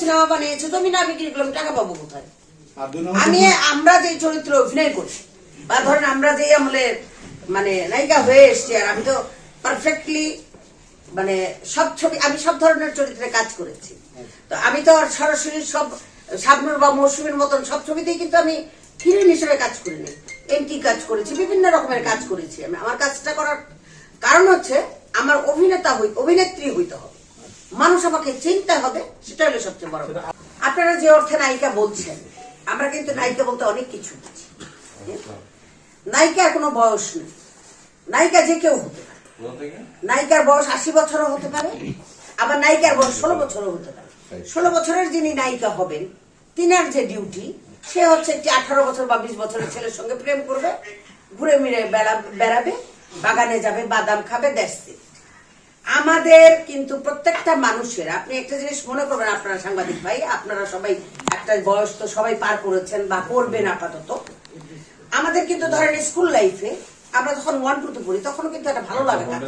Cinema বানিয়েছে তুমি না বিক্রি করলাম টাকা পাবো কোথায়? আমি আমরা যে চরিত্রে অভিনয় করি বা ধরেন আমরা যে আমলে মানে নায়িকা হয়ে এসছি আর আমি তো পারফেক্টলি মানে সব ছবি আমি সব ধরনের চরিত্রে কাজ করেছি। তো আমি তো আর সরাসরি সব শাবনুর বা মৌসুমীর মতন সব ছবিতেই কিন্তু আমি হিরোইন হিসেবে কাজ করিনি। এমটি কাজ করেছি বিভিন্ন রকমের কাজ করেছি আমি। আমার কাজটা করার কারণ হচ্ছে আমার অভিনেতা হই অভিনেত্রী হইতে হবে। মানুষ আমাকে চিনতে হবে সেটা হলো সবচেয়ে বড় আপনারা যে অর্থে নায়িকা বলছেন আমরা কিন্তু নায়িকা বলতে অনেক কিছু বুঝি। নায়িকার কোনো বয়স নেই। নায়িকা যে কেউ হতে পারে। নায়িকার বয়স আশি বছরও হতে পারে আবার নায়িকার বয়স ষোলো বছরও হতে পারে। ষোলো বছরের যিনি নায়িকা হবেন তিনার যে ডিউটি সে হচ্ছে একটি আঠারো বছর বা বিশ বছরের ছেলের সঙ্গে প্রেম করবে ঘুরে মিরে বেড়া- বেড়াবে বাগানে যাবে বাদাম খাবে দেখছে আমাদের কিন্তু প্রত্যেকটা মানুষের, আপনি একটা জিনিস মনে করবেন আপনারা সাংবাদিক ভাই, আপনারা সবাই একটা বয়স তো সবাই পার করেছেন বা করবেন আপাতত। আমাদের কিন্তু ধরেন স্কুল লাইফে আমরা যখন ওয়ান টুতে পড়ি তখন কিন্তু একটা ভালো লাগে কাজ।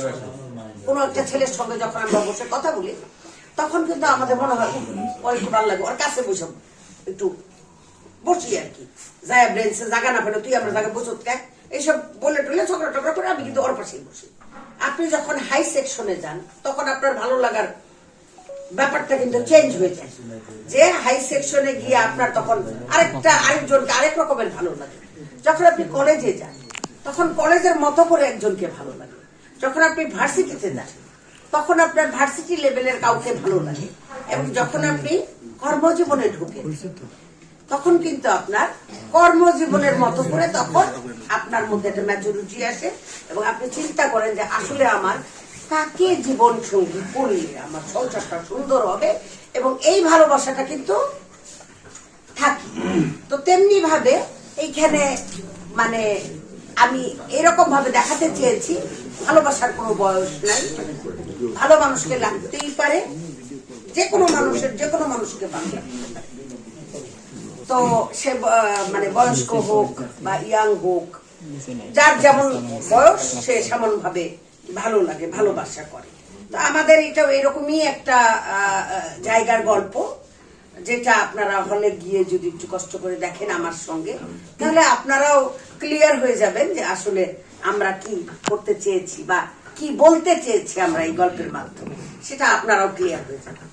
কোনো একটা ছেলের সঙ্গে যখন আমরা বসে কথা বলি, তখন কিন্তু আমাদের মনে হয় একটু ভালো লাগে, ওর কাছে বসে একটু বসি আর কি। যায় ব্রেনসে জায়গা না পেলে তুই আমরা জায়গা বসত কে? এইসব বলে টলে ঝগড়া টগড়া করে আমি কিন্তু ওর পাশেই বসি। আপনি যখন হাই সেকশনে যান, তখন আপনার ভালো লাগার ব্যাপারটা কিন্তু চেঞ্জ হয়ে যায়। যে হাই সেকশনে গিয়ে আপনার তখন আরেকটা আরেকজনকে আরেক রকমের ভালো লাগে। যখন আপনি কলেজে যান, তখন কলেজের মতো করে একজনকে ভালো লাগে। যখন আপনি ভার্সিটিতে যান, তখন আপনার ভার্সিটি লেভেলের কাউকে ভালো লাগে। এবং যখন আপনি কর্মজীবনে ঢুকেন, তখন কিন্তু আপনার কর্মজীবনের মতো করে তখন আপনার মধ্যে একটা ম্যাচুরিটি আসে এবং আপনি চিন্তা করেন যে আসলে আমার কাকে জীবন সঙ্গী করলে আমার সংসারটা সুন্দর হবে এবং এই ভালোবাসাটা কিন্তু থাকি। তো তেমনি ভাবে এইখানে মানে আমি এরকম ভাবে দেখাতে চেয়েছি, ভালোবাসার কোনো বয়স নাই। ভালো মানুষকে লাগতেই পারে যে কোনো মানুষের যে কোনো মানুষকে ভালো তো সে মানে বয়স্ক হোক বা ইয়াং হোক যার যেমন বয়স, সে সেমন ভাবে ভালো লাগে, ভালোবাসা করে। তো আমাদের এটা এরকমই একটা জায়গার গল্প, যেটা আপনারা হলে গিয়ে যদি একটু কষ্ট করে দেখেন আমার সঙ্গে, তাহলে আপনারাও ক্লিয়ার হয়ে যাবেন যে আসলে আমরা কি করতে চেয়েছি বা কি বলতে চেয়েছি আমরা এই গল্পের মাধ্যমে। সেটা আপনারাও ক্লিয়ার হয়ে যাবেন।